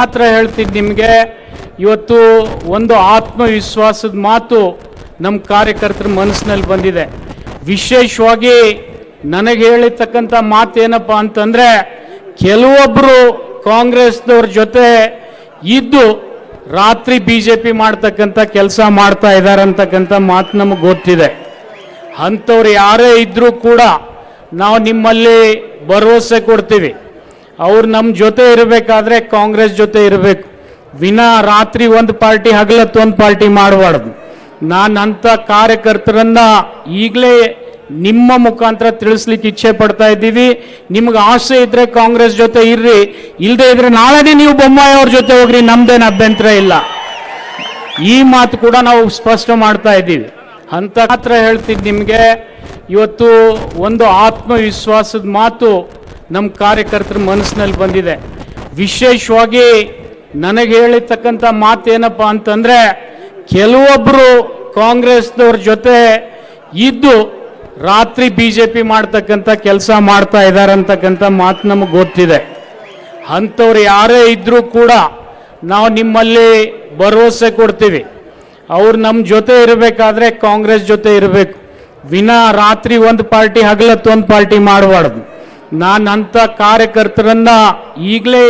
ಮಾತ್ರ ಹೇಳ್ತೀನಿ ನಿಮಗೆ, ಇವತ್ತು ಒಂದು ಆತ್ಮವಿಶ್ವಾಸದ ಮಾತು ನಮ್ಮ ಕಾರ್ಯಕರ್ತರ ಮನಸ್ಸಿನಲ್ಲಿ ಬಂದಿದೆ. ವಿಶೇಷವಾಗಿ ನನಗೆ ಹೇಳಿರ್ತಕ್ಕಂಥ ಮಾತೇನಪ್ಪ ಅಂತಂದರೆ ಕೆಲವೊಬ್ಬರು ಕಾಂಗ್ರೆಸ್ನವ್ರ ಜೊತೆ ಇದ್ದು ರಾತ್ರಿ ಬಿ ಜೆ ಪಿ ಮಾಡ್ತಕ್ಕಂಥ ಕೆಲಸ ಮಾಡ್ತಾ ಇದ್ದಾರೆ ಅಂತಕ್ಕಂಥ ಮಾತು ನಮಗೆ ಗೊತ್ತಿದೆ. ಅಂಥವ್ರು ಯಾರೇ ಇದ್ದರೂ ಕೂಡ ನಾವು ನಿಮ್ಮಲ್ಲಿ ಭರವಸೆ ಕೊಡ್ತೀವಿ. ಅವ್ರು ನಮ್ಮ ಜೊತೆ ಇರಬೇಕಾದ್ರೆ ಕಾಂಗ್ರೆಸ್ ಜೊತೆ ಇರಬೇಕು. ವಿನ ರಾತ್ರಿ ಒಂದು ಪಾರ್ಟಿ ಹಗಲತ್ತು ಒಂದು ಪಾರ್ಟಿ ಮಾಡಬಾರ್ದು. ನಾನು ಅಂಥ ಕಾರ್ಯಕರ್ತರನ್ನ ಈಗಲೇ ನಿಮ್ಮ ಮುಖಾಂತರ ತಿಳಿಸ್ಲಿಕ್ಕೆ ಇಚ್ಛೆ ಪಡ್ತಾ ಇದ್ದೀವಿ. ನಿಮ್ಗೆ ಆಸೆ ಇದ್ರೆ ಕಾಂಗ್ರೆಸ್ ಜೊತೆ ಇರ್ರಿ. ಇಲ್ಲದೆ ಇದ್ರೆ ನಾಳೆನೇ ನೀವು ಬೊಮ್ಮಾಯಿ ಅವ್ರ ಜೊತೆ ಹೋಗ್ರಿ, ನಮ್ದೇನು ಅಭ್ಯಂತರ ಇಲ್ಲ. ಈ ಮಾತು ಕೂಡ ನಾವು ಸ್ಪಷ್ಟ ಮಾಡ್ತಾ ಇದ್ದೀವಿ. ಅಂತ ಮಾತ್ರ ಹೇಳ್ತೀನಿ ನಿಮಗೆ, ಇವತ್ತು ಒಂದು ಆತ್ಮವಿಶ್ವಾಸದ ಮಾತು ನಮ್ಮ ಕಾರ್ಯಕರ್ತರ ಮನಸ್ಸಿನಲ್ಲಿ ಬಂದಿದೆ. ವಿಶೇಷವಾಗಿ ನನಗೆ ಹೇಳಿರ್ತಕ್ಕಂಥ ಮಾತೇನಪ್ಪ ಅಂತಂದರೆ ಕೆಲವೊಬ್ಬರು ಕಾಂಗ್ರೆಸ್ದವ್ರ ಜೊತೆ ಇದ್ದು ರಾತ್ರಿ ಬಿ ಜೆ ಪಿ ಮಾಡ್ತಕ್ಕಂಥ ಕೆಲಸ ಮಾಡ್ತಾ ಇದ್ದಾರೆ ಅಂತಕ್ಕಂಥ ಮಾತು ನಮಗೆ ಗೊತ್ತಿದೆ. ಅಂಥವ್ರು ಯಾರೇ ಇದ್ದರೂ ಕೂಡ ನಾವು ನಿಮ್ಮಲ್ಲಿ ಭರವಸೆ ಕೊಡ್ತೀವಿ. ಅವ್ರು ನಮ್ಮ ಜೊತೆ ಇರಬೇಕಾದ್ರೆ ಕಾಂಗ್ರೆಸ್ ಜೊತೆ ಇರಬೇಕು. ವಿನಾ ರಾತ್ರಿ ಒಂದು ಪಾರ್ಟಿ, ಹಗಲತ್ತು ಒಂದು ಪಾರ್ಟಿ ಮಾಡಬಾರ್ದು. ನಾನು ಅಂಥ ಕಾರ್ಯಕರ್ತರನ್ನ ಈಗಲೇ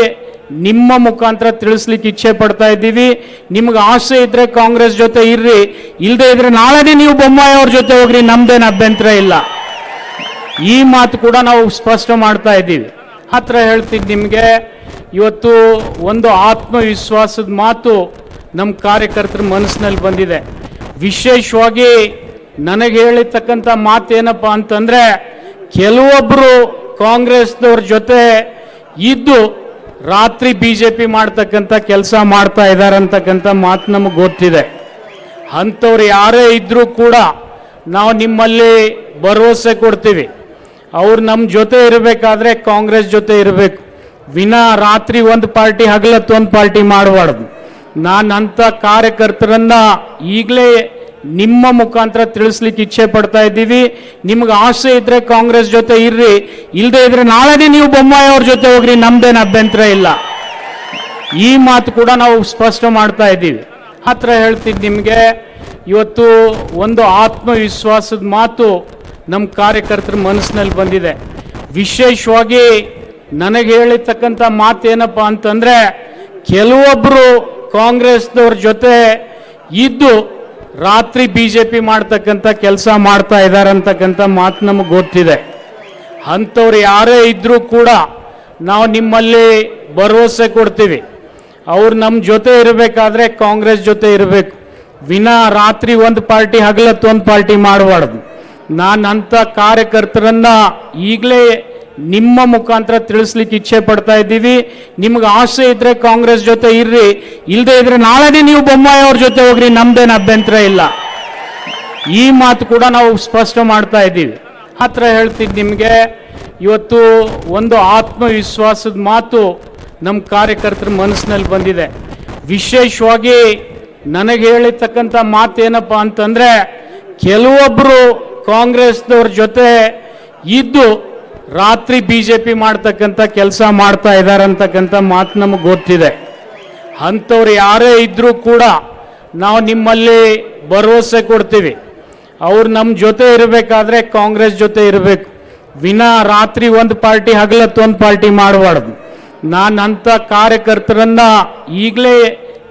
ನಿಮ್ಮ ಮುಖಾಂತರ ತಿಳಿಸ್ಲಿಕ್ಕೆ ಇಚ್ಛೆ ಪಡ್ತಾ ಇದ್ದೀವಿ. ನಿಮ್ಗೆ ಆಸೆ ಇದ್ರೆ ಕಾಂಗ್ರೆಸ್ ಜೊತೆ ಇರ್ರಿ. ಇಲ್ಲದೆ ಇದ್ರೆ ನಾಳೆನೇ ನೀವು ಬೊಮ್ಮಾಯಿ ಅವ್ರ ಜೊತೆ ಹೋಗ್ರಿ. ನಮ್ದೇನು ಅಭ್ಯಂತರ ಇಲ್ಲ. ಈ ಮಾತು ಕೂಡ ನಾವು ಸ್ಪಷ್ಟ ಮಾಡ್ತಾ ಇದ್ದೀವಿ. ಹತ್ರ ಹೇಳ್ತೀನಿ ನಿಮಗೆ, ಇವತ್ತು ಒಂದು ಆತ್ಮವಿಶ್ವಾಸದ ಮಾತು ನಮ್ಮ ಕಾರ್ಯಕರ್ತರ ಮನಸ್ಸಿನಲ್ಲಿ ಬಂದಿದೆ. ವಿಶೇಷವಾಗಿ ನನಗೆ ಹೇಳಿರ್ತಕ್ಕಂಥ ಮಾತೇನಪ್ಪ ಅಂತಂದರೆ ಕೆಲವೊಬ್ಬರು ಕಾಂಗ್ರೆಸ್ದವ್ರ ಜೊತೆ ಇದ್ದು ರಾತ್ರಿ ಬಿ ಜೆ ಪಿ ಮಾಡ್ತಕ್ಕಂಥ ಕೆಲಸ ಮಾಡ್ತಾ ಇದ್ದಾರೆ ಅಂತಕ್ಕಂಥ ಮಾತು ನಮಗೆ ಗೊತ್ತಿದೆ. ಅಂಥವ್ರು ಯಾರೇ ಇದ್ದರೂ ಕೂಡ ನಾವು ನಿಮ್ಮಲ್ಲಿ ಭರವಸೆ ಕೊಡ್ತೀವಿ. ಅವ್ರು ನಮ್ಮ ಜೊತೆ ಇರಬೇಕಾದ್ರೆ ಕಾಂಗ್ರೆಸ್ ಜೊತೆ ಇರಬೇಕು. ವಿನ ರಾತ್ರಿ ಒಂದು ಪಾರ್ಟಿ ಹಗಲತ್ತು ಒಂದು ಪಾರ್ಟಿ ಮಾಡಬಾರ್ದು. ನಾನು ಅಂಥ ಕಾರ್ಯಕರ್ತರನ್ನ ಈಗಲೇ ನಿಮ್ಮ ಮುಖಾಂತರ ತಿಳಿಸ್ಲಿಕ್ಕೆ ಇಚ್ಛೆ ಪಡ್ತಾ ಇದ್ದೀವಿ. ನಿಮ್ಗೆ ಆಸೆ ಇದ್ರೆ ಕಾಂಗ್ರೆಸ್ ಜೊತೆ ಇರ್ರಿ. ಇಲ್ಲದೆ ಇದ್ರೆ ನಾಳೆನೇ ನೀವು ಬೊಮ್ಮಾಯಿ ಅವ್ರ ಜೊತೆ ಹೋಗ್ರಿ. ನಮ್ದೇನು ಅಭ್ಯಂತರ ಇಲ್ಲ. ಈ ಮಾತು ಕೂಡ ನಾವು ಸ್ಪಷ್ಟ ಮಾಡ್ತಾ ಇದ್ದೀವಿ. ಹತ್ರ ಹೇಳ್ತೀನಿ ನಿಮಗೆ, ಇವತ್ತು ಒಂದು ಆತ್ಮವಿಶ್ವಾಸದ ಮಾತು ನಮ್ಮ ಕಾರ್ಯಕರ್ತರ ಮನಸ್ಸಿನಲ್ಲಿ ಬಂದಿದೆ. ವಿಶೇಷವಾಗಿ ನನಗೆ ಹೇಳಿರ್ತಕ್ಕಂಥ ಮಾತೇನಪ್ಪ ಅಂತಂದರೆ ಕೆಲವೊಬ್ಬರು ಕಾಂಗ್ರೆಸ್ನವ್ರ ಜೊತೆ ಇದ್ದು ರಾತ್ರಿ ಬಿ ಜೆ ಪಿ ಮಾಡ್ತಕ್ಕಂಥ ಕೆಲಸ ಮಾಡ್ತಾ ಇದ್ದಾರಂತಕ್ಕಂಥ ಮಾತು ನಮಗೆ ಗೊತ್ತಿದೆ. ಅಂಥವ್ರು ಯಾರೇ ಇದ್ದರೂ ಕೂಡ ನಾವು ನಿಮ್ಮಲ್ಲಿ ಭರವಸೆ ಕೊಡ್ತೀವಿ. ಅವ್ರು ನಮ್ಮ ಜೊತೆ ಇರಬೇಕಾದ್ರೆ ಕಾಂಗ್ರೆಸ್ ಜೊತೆ ಇರಬೇಕು. ವಿನ ರಾತ್ರಿ ಒಂದು ಪಾರ್ಟಿ, ಹಗಲತ್ತು ಒಂದು ಪಾರ್ಟಿ ಮಾಡಬಾರ್ದು. ನಾನು ಅಂಥ ಕಾರ್ಯಕರ್ತರನ್ನ ಈಗಲೇ ನಿಮ್ಮ ಮುಖಾಂತರ ತಿಳಿಸ್ಲಿಕ್ಕೆ ಇಚ್ಛೆ ಪಡ್ತಾ ಇದ್ದೀವಿ. ನಿಮ್ಗೆ ಆಸೆ ಇದ್ರೆ ಕಾಂಗ್ರೆಸ್ ಜೊತೆ ಇರ್ರಿ. ಇಲ್ಲದೆ ಇದ್ರೆ ನಾಳೆನೇ ನೀವು ಬೊಮ್ಮಾಯಿ ಅವ್ರ ಜೊತೆ ಹೋಗ್ರಿ. ನಮ್ದೇನು ಅಭ್ಯಂತರ ಇಲ್ಲ. ಈ ಮಾತು ಕೂಡ ನಾವು ಸ್ಪಷ್ಟ ಮಾಡ್ತಾ ಇದ್ದೀವಿ. ಹತ್ರ ಹೇಳ್ತಿದ್ ನಿಮಗೆ, ಇವತ್ತು ಒಂದು ಆತ್ಮವಿಶ್ವಾಸದ ಮಾತು ನಮ್ಮ ಕಾರ್ಯಕರ್ತರ ಮನಸ್ಸಿನಲ್ಲಿ ಬಂದಿದೆ. ವಿಶೇಷವಾಗಿ ನನಗೆ ಹೇಳಿರ್ತಕ್ಕಂಥ ಮಾತೇನಪ್ಪ ಅಂತಂದರೆ ಕೆಲವೊಬ್ಬರು ಕಾಂಗ್ರೆಸ್ನವ್ರ ಜೊತೆ ಇದ್ದು ರಾತ್ರಿ ಬಿ ಜೆ ಪಿ ಮಾಡ್ತಕ್ಕಂಥ ಕೆಲಸ ಮಾಡ್ತಾ ಇದ್ದಾರೆ ಅಂತಕ್ಕಂಥ ಮಾತು ನಮಗೆ ಗೊತ್ತಿದೆ. ಅಂಥವ್ರು ಯಾರೇ ಇದ್ದರೂ ಕೂಡ ನಾವು ನಿಮ್ಮಲ್ಲಿ ಭರವಸೆ ಕೊಡ್ತೀವಿ. ಅವ್ರು ನಮ್ಮ ಜೊತೆ ಇರಬೇಕಾದ್ರೆ ಕಾಂಗ್ರೆಸ್ ಜೊತೆ ಇರಬೇಕು. ವಿನ ರಾತ್ರಿ ಒಂದು ಪಾರ್ಟಿ ಹಗಲತ್ತು ಒಂದು ಪಾರ್ಟಿ ಮಾಡಬಾರ್ದು. ನಾನು ಅಂಥ ಕಾರ್ಯಕರ್ತರನ್ನು ಈಗಲೇ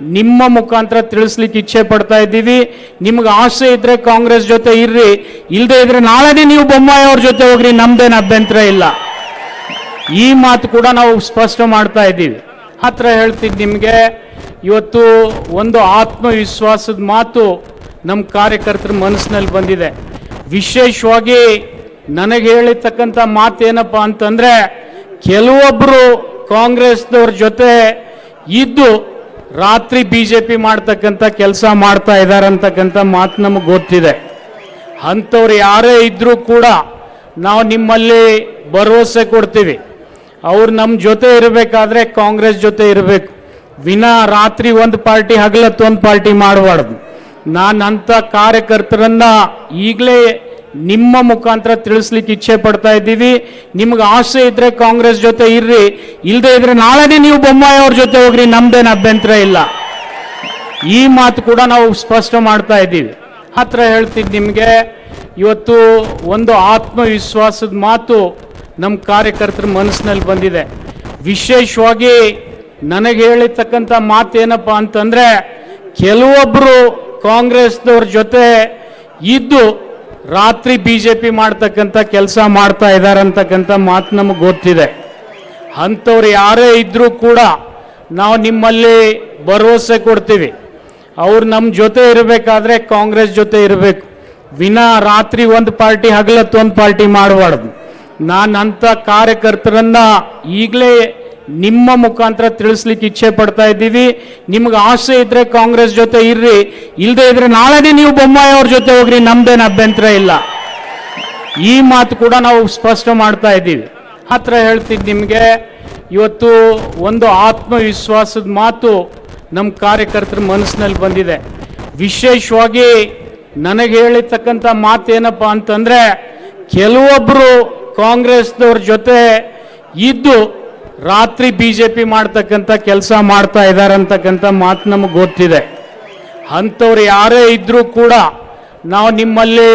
ನಿಮ್ಮ ಮುಖಾಂತರ ತಿಳಿಸ್ಲಿಕ್ಕೆ ಇಚ್ಛೆ ಪಡ್ತಾ ಇದ್ದೀವಿ. ನಿಮ್ಗೆ ಆಸೆ ಇದ್ರೆ ಕಾಂಗ್ರೆಸ್ ಜೊತೆ ಇರ್ರಿ. ಇಲ್ಲದೆ ಇದ್ರೆ ನಾಳೆನೇ ನೀವು ಬೊಮ್ಮಾಯಿ ಅವ್ರ ಜೊತೆ ಹೋಗ್ರಿ. ನಮ್ದೇನು ಅಭ್ಯಂತರ ಇಲ್ಲ. ಈ ಮಾತು ಕೂಡ ನಾವು ಸ್ಪಷ್ಟ ಮಾಡ್ತಾ ಇದ್ದೀವಿ. ಹತ್ರ ಹೇಳ್ತಿದ್ದು ನಿಮಗೆ, ಇವತ್ತು ಒಂದು ಆತ್ಮವಿಶ್ವಾಸದ ಮಾತು ನಮ್ಮ ಕಾರ್ಯಕರ್ತರ ಮನಸ್ಸಿನಲ್ಲಿ ಬಂದಿದೆ. ವಿಶೇಷವಾಗಿ ನನಗೆ ಹೇಳಿರ್ತಕ್ಕಂಥ ಮಾತೇನಪ್ಪ ಅಂತಂದರೆ ಕೆಲವೊಬ್ಬರು ಕಾಂಗ್ರೆಸ್ನವ್ರ ಜೊತೆ ಇದ್ದು ರಾತ್ರಿ ಬಿ ಜೆ ಪಿ ಮಾಡ್ತಕ್ಕಂಥ ಕೆಲಸ ಮಾಡ್ತಾ ಇದ್ದಾರೆ ಅಂತಕ್ಕಂಥ ಮಾತು ನಮಗೆ ಗೊತ್ತಿದೆ. ಅಂಥವ್ರು ಯಾರೇ ಇದ್ದರೂ ಕೂಡ ನಾವು ನಿಮ್ಮಲ್ಲಿ ಭರವಸೆ ಕೊಡ್ತೀವಿ. ಅವ್ರು ನಮ್ಮ ಜೊತೆ ಇರಬೇಕಾದ್ರೆ ಕಾಂಗ್ರೆಸ್ ಜೊತೆ ಇರಬೇಕು. ವಿನ ರಾತ್ರಿ ಒಂದು ಪಾರ್ಟಿ ಹಗಲತ್ತು ಒಂದು ಪಾರ್ಟಿ ಮಾಡಬಾರ್ದು. ನಾನು ಅಂಥ ಕಾರ್ಯಕರ್ತರನ್ನ ಈಗಲೇ ನಿಮ್ಮ ಮುಖಾಂತರ ತಿಳಿಸ್ಲಿಕ್ಕೆ ಇಚ್ಛೆ ಪಡ್ತಾ ಇದ್ದೀವಿ. ನಿಮ್ಗೆ ಆಸೆ ಇದ್ರೆ ಕಾಂಗ್ರೆಸ್ ಜೊತೆ ಇರ್ರಿ. ಇಲ್ಲದೆ ಇದ್ರೆ ನಾಳೆನೇ ನೀವು ಬೊಮ್ಮಾಯಿ ಅವ್ರ ಜೊತೆ ಹೋಗ್ರಿ ನಮ್ದೇನು ಅಭ್ಯಂತರ ಇಲ್ಲ. ಈ ಮಾತು ಕೂಡ ನಾವು ಸ್ಪಷ್ಟ ಮಾಡ್ತಾ ಇದ್ದೀವಿ. ಹತ್ರ ಹೇಳ್ತೀನಿ ನಿಮಗೆ, ಇವತ್ತು ಒಂದು ಆತ್ಮವಿಶ್ವಾಸದ ಮಾತು ನಮ್ಮ ಕಾರ್ಯಕರ್ತರ ಮನಸ್ಸಿನಲ್ಲಿ ಬಂದಿದೆ. ವಿಶೇಷವಾಗಿ ನನಗೆ ಹೇಳಿರ್ತಕ್ಕಂಥ ಮಾತೇನಪ್ಪ ಅಂತಂದ್ರೆ ಕೆಲವೊಬ್ಬರು ಕಾಂಗ್ರೆಸ್ನವ್ರ ಜೊತೆ ಇದ್ದು ರಾತ್ರಿ ಬಿ ಜೆ ಪಿ ಮಾಡ್ತಕ್ಕಂಥ ಕೆಲಸ ಮಾಡ್ತಾ ಇದ್ದಾರೆ ಅಂತಕ್ಕಂಥ ಮಾತು ನಮಗೆ ಗೊತ್ತಿದೆ. ಅಂಥವ್ರು ಯಾರೇ ಇದ್ದರೂ ಕೂಡ ನಾವು ನಿಮ್ಮಲ್ಲಿ ಭರವಸೆ ಕೊಡ್ತೀವಿ. ಅವ್ರು ನಮ್ಮ ಜೊತೆ ಇರಬೇಕಾದ್ರೆ ಕಾಂಗ್ರೆಸ್ ಜೊತೆ ಇರಬೇಕು. ವಿನ ರಾತ್ರಿ ಒಂದು ಪಾರ್ಟಿ ಹಗಲತ್ತು ಒಂದು ಪಾರ್ಟಿ ಮಾಡಬಾರ್ದು. ನಾನು ಅಂಥ ಕಾರ್ಯಕರ್ತರನ್ನ ಈಗಲೇ ನಿಮ್ಮ ಮುಖಾಂತರ ತಿಳಿಸ್ಲಿಕ್ಕೆ ಇಚ್ಛೆ ಪಡ್ತಾ ಇದ್ದೀವಿ. ನಿಮ್ಗೆ ಆಸೆ ಇದ್ರೆ ಕಾಂಗ್ರೆಸ್ ಜೊತೆ ಇರ್ರಿ. ಇಲ್ಲದೆ ಇದ್ರೆ ನಾಳೆನೇ ನೀವು ಬೊಮ್ಮಾಯಿ ಅವ್ರ ಜೊತೆ ಹೋಗ್ರಿ. ನಮ್ದೇನು ಅಭ್ಯಂತರ ಇಲ್ಲ. ಈ ಮಾತು ಕೂಡ ನಾವು ಸ್ಪಷ್ಟ ಮಾಡ್ತಾ ಇದ್ದೀವಿ. ಹತ್ರ ಹೇಳ್ತಿದ್ದು ನಿಮಗೆ, ಇವತ್ತು ಒಂದು ಆತ್ಮವಿಶ್ವಾಸದ ಮಾತು ನಮ್ಮ ಕಾರ್ಯಕರ್ತರ ಮನಸ್ಸಿನಲ್ಲಿ ಬಂದಿದೆ. ವಿಶೇಷವಾಗಿ ನನಗೆ ಹೇಳಿರ್ತಕ್ಕಂಥ ಏನಪ್ಪ ಅಂತಂದ್ರೆ ಕೆಲವೊಬ್ಬರು ಕಾಂಗ್ರೆಸ್ನವ್ರ ಜೊತೆ ಇದ್ದು ರಾತ್ರಿ ಬಿ ಜೆ ಪಿ ಮಾಡ್ತಕ್ಕಂಥ ಕೆಲಸ ಮಾಡ್ತಾ ಇದ್ದಾರೆ ಅಂತಕ್ಕಂಥ ಮಾತು ನಮಗೆ ಗೊತ್ತಿದೆ. ಅಂಥವ್ರು ಯಾರೇ ಇದ್ದರೂ ಕೂಡ ನಾವು ನಿಮ್ಮಲ್ಲಿ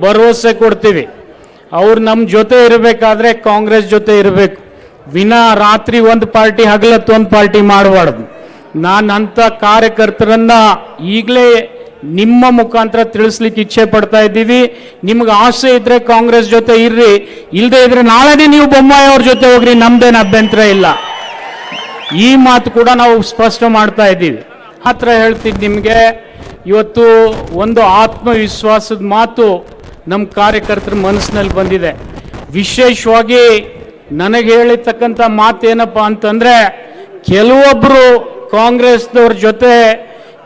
ಭರವಸೆ ಕೊಡ್ತೀವಿ. ಅವ್ರು ನಮ್ಮ ಜೊತೆ ಇರಬೇಕಾದ್ರೆ ಕಾಂಗ್ರೆಸ್ ಜೊತೆ ಇರಬೇಕು. ವಿನಾ ರಾತ್ರಿ ಒಂದು ಪಾರ್ಟಿ ಹಗಲತ್ತು ಒಂದು ಪಾರ್ಟಿ ಮಾಡಬಾರ್ದು. ನಾನು ಅಂಥ ಕಾರ್ಯಕರ್ತರನ್ನ ಈಗಲೇ ನಿಮ್ಮ ಮುಖಾಂತರ ತಿಳಿಸ್ಲಿಕ್ಕೆ ಇಚ್ಛೆ ಪಡ್ತಾ ಇದ್ದೀವಿ. ನಿಮ್ಗೆ ಆಸೆ ಇದ್ರೆ ಕಾಂಗ್ರೆಸ್ ಜೊತೆ ಇರ್ರಿ. ಇಲ್ಲದೆ ಇದ್ರೆ ನಾಳೆನೇ ನೀವು ಬೊಮ್ಮಾಯಿ ಅವ್ರ ಜೊತೆ ಹೋಗ್ರಿ. ನಮ್ದೇನು ಅಭ್ಯಂತರ ಇಲ್ಲ. ಈ ಮಾತು ಕೂಡ ನಾವು ಸ್ಪಷ್ಟ ಮಾಡ್ತಾ ಇದ್ದೀವಿ. ಹತ್ರ ಹೇಳ್ತಿದ್ದು ನಿಮಗೆ, ಇವತ್ತು ಒಂದು ಆತ್ಮವಿಶ್ವಾಸದ ಮಾತು ನಮ್ಮ ಕಾರ್ಯಕರ್ತರ ಮನಸ್ಸಿನಲ್ಲಿ ಬಂದಿದೆ. ವಿಶೇಷವಾಗಿ ನನಗೆ ಹೇಳಿರ್ತಕ್ಕಂಥ ಮಾತೇನಪ್ಪ ಅಂತಂದ್ರೆ ಕೆಲವೊಬ್ಬರು ಕಾಂಗ್ರೆಸ್ನವ್ರ ಜೊತೆ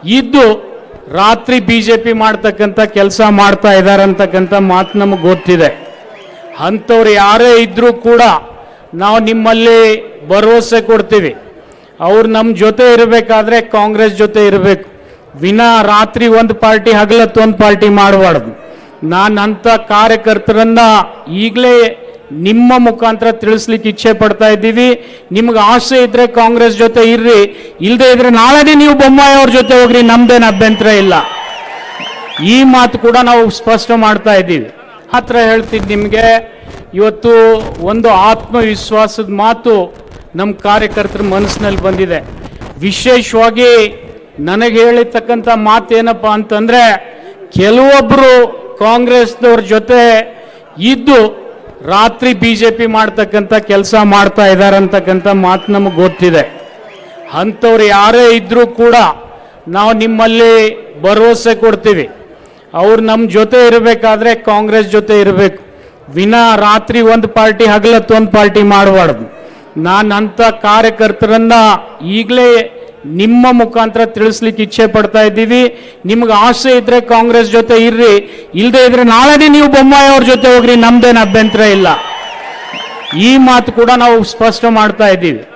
ಇದ್ದು ರಾತ್ರಿ ಬಿ ಜೆ ಪಿ ಮಾಡ್ತಕ್ಕಂಥ ಕೆಲಸ ಮಾಡ್ತಾ ಇದ್ದಾರೆ ಅಂತಕ್ಕಂಥ ಮಾತು ನಮಗೆ ಗೊತ್ತಿದೆ. ಅಂಥವ್ರು ಯಾರೇ ಇದ್ದರೂ ಕೂಡ ನಾವು ನಿಮ್ಮಲ್ಲಿ ಭರವಸೆ ಕೊಡ್ತೀವಿ. ಅವ್ರು ನಮ್ಮ ಜೊತೆ ಇರಬೇಕಾದ್ರೆ ಕಾಂಗ್ರೆಸ್ ಜೊತೆ ಇರಬೇಕು. ವಿನಾ ರಾತ್ರಿ ಒಂದು ಪಾರ್ಟಿ, ಹಗಲತ್ತು ಒಂದು ಪಾರ್ಟಿ ಮಾಡಬಾರ್ದು. ನಾನು ಅಂಥ ಕಾರ್ಯಕರ್ತರನ್ನ ಈಗಲೇ ನಿಮ್ಮ ಮುಖಾಂತರ ತಿಳಿಸ್ಲಿಕ್ಕೆ ಇಚ್ಛೆ ಪಡ್ತಾ ಇದ್ದೀವಿ. ನಿಮ್ಗೆ ಆಸೆ ಇದ್ರೆ ಕಾಂಗ್ರೆಸ್ ಜೊತೆ ಇರ್ರಿ. ಇಲ್ಲದೆ ಇದ್ರೆ ನಾಳೆನೇ ನೀವು ಬೊಮ್ಮಾಯಿ ಅವ್ರ ಜೊತೆ ಹೋಗ್ರಿ. ನಮ್ದೇನು ಅಭ್ಯಂತರ ಇಲ್ಲ. ಈ ಮಾತು ಕೂಡ ನಾವು ಸ್ಪಷ್ಟ ಮಾಡ್ತಾ ಇದ್ದೀವಿ. ಹತ್ರ ಹೇಳ್ತಿದ್ದು ನಿಮಗೆ, ಇವತ್ತು ಒಂದು ಆತ್ಮವಿಶ್ವಾಸದ ಮಾತು ನಮ್ಮ ಕಾರ್ಯಕರ್ತರ ಮನಸ್ಸಿನಲ್ಲಿ ಬಂದಿದೆ. ವಿಶೇಷವಾಗಿ ನನಗೆ ಹೇಳಿರ್ತಕ್ಕಂಥ ಮಾತೇನಪ್ಪ ಅಂತಂದ್ರೆ ಕೆಲವೊಬ್ಬರು ಕಾಂಗ್ರೆಸ್ನವ್ರ ಜೊತೆ ಇದ್ದು ರಾತ್ರಿ ಬಿ ಜೆ ಪಿ ಮಾಡ್ತಕ್ಕಂಥ ಕೆಲಸ ಮಾಡ್ತಾ ಇದ್ದಾರೆ ಅಂತಕ್ಕಂಥ ಮಾತು ನಮಗೆ ಗೊತ್ತಿದೆ. ಅಂಥವ್ರು ಯಾರೇ ಇದ್ದರೂ ಕೂಡ ನಾವು ನಿಮ್ಮಲ್ಲಿ ಭರವಸೆ ಕೊಡ್ತೀವಿ. ಅವ್ರು ನಮ್ಮ ಜೊತೆ ಇರಬೇಕಾದ್ರೆ ಕಾಂಗ್ರೆಸ್ ಜೊತೆ ಇರಬೇಕು. ವಿನ ರಾತ್ರಿ ಒಂದು ಪಾರ್ಟಿ ಹಗಲತ್ತು ಒಂದು ಪಾರ್ಟಿ ಮಾಡಬಾರ್ದು. ನಾನು ಅಂಥ ಕಾರ್ಯಕರ್ತರನ್ನ ಈಗಲೇ ನಿಮ್ಮ ಮುಖಾಂತರ ತಿಳಿಸ್ಲಿಕ್ಕೆ ಇಚ್ಛೆ ಪಡ್ತಾ ಇದ್ದೀವಿ. ನಿಮ್ಗೆ ಆಸೆ ಇದ್ರೆ ಕಾಂಗ್ರೆಸ್ ಜೊತೆ ಇರ್ರಿ. ಇಲ್ಲದೆ ಇದ್ರೆ ನಾಳೆನೇ ನೀವು ಬೊಮ್ಮಾಯಿ ಅವ್ರ ಜೊತೆ ಹೋಗ್ರಿ. ನಮ್ದೇನು ಅಭ್ಯಂತರ ಇಲ್ಲ. ಈ ಮಾತು ಕೂಡ ನಾವು ಸ್ಪಷ್ಟ ಮಾಡ್ತಾ ಇದ್ದೀವಿ.